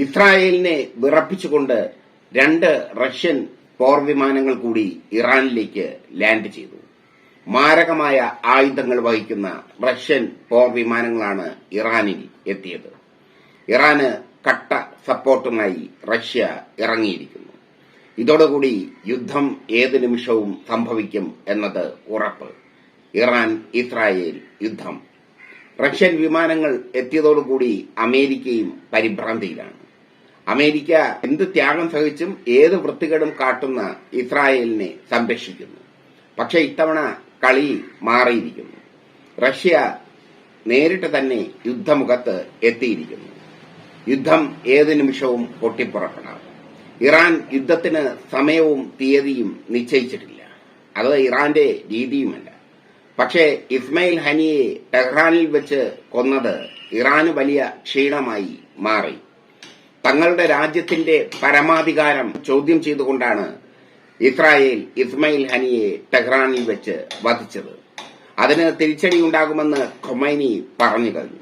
ഇസ്രായേലിനെ വിറപ്പിച്ചുകൊണ്ട് രണ്ട് റഷ്യൻ പോർവിമാനങ്ങൾ കൂടി ഇറാനിലേക്ക് ലാൻഡ് ചെയ്തു. മാരകമായ ആയുധങ്ങൾ വഹിക്കുന്ന റഷ്യൻ പോർവിമാനങ്ങളാണ് ഇറാനിൽ എത്തിയത്. ഇറാന് കട്ട സപ്പോർട്ടുമായി റഷ്യ ഇറങ്ങിയിരിക്കുന്നു. ഇതോടുകൂടി യുദ്ധം ഏത് നിമിഷവും സംഭവിക്കും എന്നത് ഉറപ്പ്. ഇറാൻ ഇസ്രായേൽ യുദ്ധം. റഷ്യൻ വിമാനങ്ങൾ എത്തിയതോടുകൂടി അമേരിക്കയും പരിഭ്രാന്തിയിലാണ്. അമേരിക്ക എന്ത് ത്യാഗം സഹിച്ചും ഏത് വൃത്തികേടും കാട്ടുന്ന ഇസ്രായേലിനെ സംരക്ഷിക്കുന്നു. പക്ഷേ ഇത്തവണ കളി മാറിയിരിക്കുന്നു. റഷ്യ നേരിട്ട് തന്നെ യുദ്ധമുഖത്ത് എത്തിയിരിക്കുന്നു. യുദ്ധം ഏത് നിമിഷവും പൊട്ടിപ്പുറപ്പെടാം. ഇറാൻ യുദ്ധത്തിന് സമയവും തീയതിയും നിശ്ചയിച്ചിട്ടില്ല. അത് ഇറാന്റെ രീതിയുമല്ല. പക്ഷേ ഇസ്മയിൽ ഹനിയെ ടെഹ്റാനിൽ വെച്ച് കൊന്നത് ഇറാന് വലിയ ക്ഷീണമായി മാറി. തങ്ങളുടെ രാജ്യത്തിന്റെ പരമാധികാരം ചോദ്യം ചെയ്തുകൊണ്ടാണ് ഇസ്രായേൽ ഇസ്മയിൽ ഹനിയെ ടെഹ്റാനിൽ വെച്ച് വധിച്ചത്. അതിന് തിരിച്ചടി ഉണ്ടാകുമെന്ന് ഖൊമൈനി പറഞ്ഞു കഴിഞ്ഞു.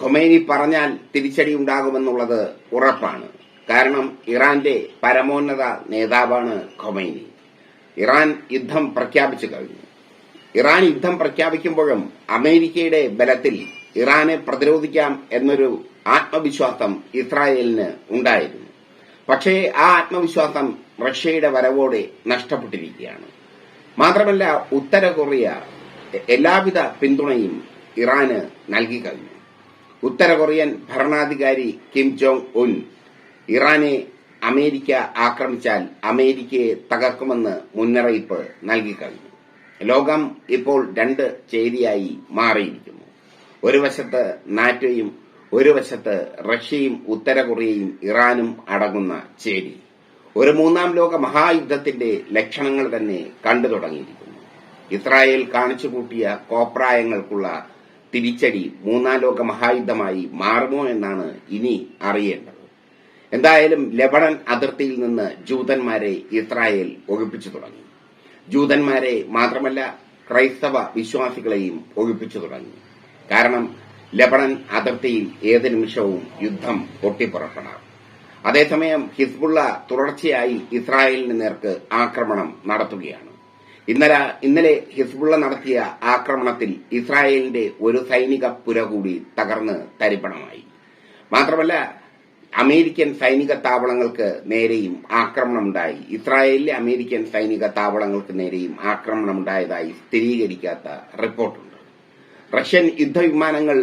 ഖൊമൈനി പറഞ്ഞാൽ തിരിച്ചടി ഉണ്ടാകുമെന്നുള്ളത് ഉറപ്പാണ്. കാരണം ഇറാന്റെ പരമോന്നത നേതാവാണ് ഖൊമൈനി. ഇറാൻ യുദ്ധം പ്രഖ്യാപിച്ചു കഴിഞ്ഞു. ഇറാൻ യുദ്ധം പ്രഖ്യാപിക്കുമ്പോഴും അമേരിക്കയുടെ ബലത്തിൽ ഇറാനെ പ്രതിരോധിക്കാം എന്നൊരു ആത്മവിശ്വാസം ഇസ്രായേലിന് ഉണ്ടായിരുന്നു. പക്ഷേ ആ ആത്മവിശ്വാസം റഷ്യയുടെ വരവോടെ നഷ്ടപ്പെട്ടിരിക്കുകയാണ്. മാത്രമല്ല ഉത്തര കൊറിയ എല്ലാവിധ പിന്തുണയും ഇറാന് നൽകി കഴിഞ്ഞു. ഉത്തര കൊറിയൻ ഭരണാധികാരി കിം ജോങ് ഉൻ ഇറാനെ അമേരിക്ക ആക്രമിച്ചാൽ അമേരിക്കയെ തകർക്കുമെന്ന് മുന്നറിയിപ്പ് നൽകി കഴിഞ്ഞു. ലോകം ഇപ്പോൾ രണ്ട് ചേരിയായി മാറിയിരിക്കുന്നു. ഒരു വശത്ത് നാറ്റോയും ഒരു വശത്ത് റഷ്യയും ഉത്തര കൊറിയയും ഇറാനും അടങ്ങുന്ന ചേരി. ഒരു മൂന്നാം ലോക മഹായുദ്ധത്തിന്റെ ലക്ഷണങ്ങൾ തന്നെ കണ്ടു തുടങ്ങിയിരിക്കുന്നു. ഇസ്രായേൽ കാണിച്ചുകൂട്ടിയ കോപ്രായങ്ങൾക്കുള്ള തിരിച്ചടി മൂന്നാം ലോക മഹായുദ്ധമായി മാറുമോ എന്നാണ് ഇനി അറിയേണ്ടത്. എന്തായാലും ലബണൻ അതിർത്തിയിൽ നിന്ന് ജൂതന്മാരെ ഇസ്രായേൽ ഒഴിപ്പിച്ചു തുടങ്ങി. ജൂതന്മാരെ മാത്രമല്ല ക്രൈസ്തവ വിശ്വാസികളെയും ഒഴിപ്പിച്ചു തുടങ്ങി. കാരണം ലബണൻ അതിർത്തിയിൽ ഏത് നിമിഷവും യുദ്ധം പൊട്ടിപ്പുറപ്പെടാം. അതേസമയം ഹിസ്ബുള്ള തുടർച്ചയായി ഇസ്രായേലിന് നേർക്ക് ആക്രമണം നടത്തുകയാണ്. ഇന്നലെ ഇന്നലെ ഹിസ്ബുള്ള നടത്തിയ ആക്രമണത്തിൽ ഇസ്രായേലിന്റെ ഒരു സൈനിക പുര കൂടി തകർന്ന് തരിപ്പണമായി. മാത്രമല്ല അമേരിക്കൻ സൈനിക താവളങ്ങൾക്ക് നേരെയും ആക്രമണമുണ്ടായി. ഇസ്രായേലിലെ അമേരിക്കൻ സൈനിക താവളങ്ങൾക്ക് നേരെയും ആക്രമണമുണ്ടായതായി സ്ഥിരീകരിക്കാത്ത റിപ്പോർട്ടുണ്ട്. റഷ്യൻ യുദ്ധവിമാനങ്ങൾ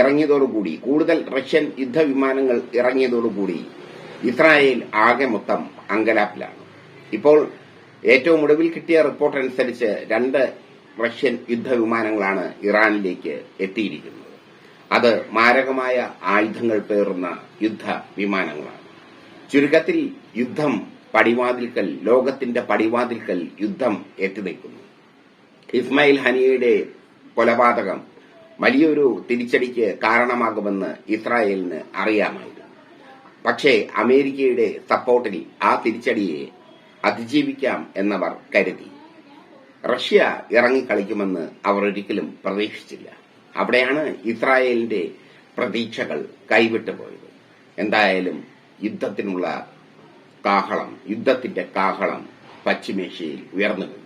ഇറങ്ങിയതോടുകൂടി കൂടുതൽ റഷ്യൻ യുദ്ധവിമാനങ്ങൾ ഇറങ്ങിയതോടുകൂടി ഇസ്രായേൽ ആകെ മൊത്തം അങ്കലാപ്പിലാണ്. ഇപ്പോൾ ഏറ്റവും ഒടുവിൽ കിട്ടിയ റിപ്പോർട്ട് അനുസരിച്ച് രണ്ട് റഷ്യൻ യുദ്ധവിമാനങ്ങളാണ് ഇറാനിലേക്ക് എത്തിയിരിക്കുന്നത്. അത് മാരകമായ ആയുധങ്ങൾ പേറുന്ന യുദ്ധ വിമാനങ്ങളാണ് ചുരുക്കത്തിൽ യുദ്ധം പടിവാതിൽക്കൽ ലോകത്തിന്റെ പടിവാതിൽക്കൽ യുദ്ധം എത്തിനിൽക്കുന്നു ഇസ്മായിൽ ഹനിയയുടെ കൊലപാതകം വലിയൊരു തിരിച്ചടിക്ക് കാരണമാകുമെന്ന് ഇസ്രായേലിന് അറിയാമായിരുന്നു. പക്ഷേ അമേരിക്കയുടെ സപ്പോർട്ടിൽ ആ തിരിച്ചടിയെ അതിജീവിക്കാം എന്നവർ കരുതി. റഷ്യ ഇറങ്ങിക്കളിക്കുമെന്ന് അവർ ഒരിക്കലും പ്രതീക്ഷിച്ചില്ല. അവിടെയാണ് ഇസ്രായേലിന്റെ പ്രതീക്ഷകൾ കൈവിട്ടുപോയത് എന്തായാലും യുദ്ധത്തിനുള്ള കാഹളം യുദ്ധത്തിന്റെ കാഹളം പശ്ചിമേഷ്യയിൽ ഉയർന്നു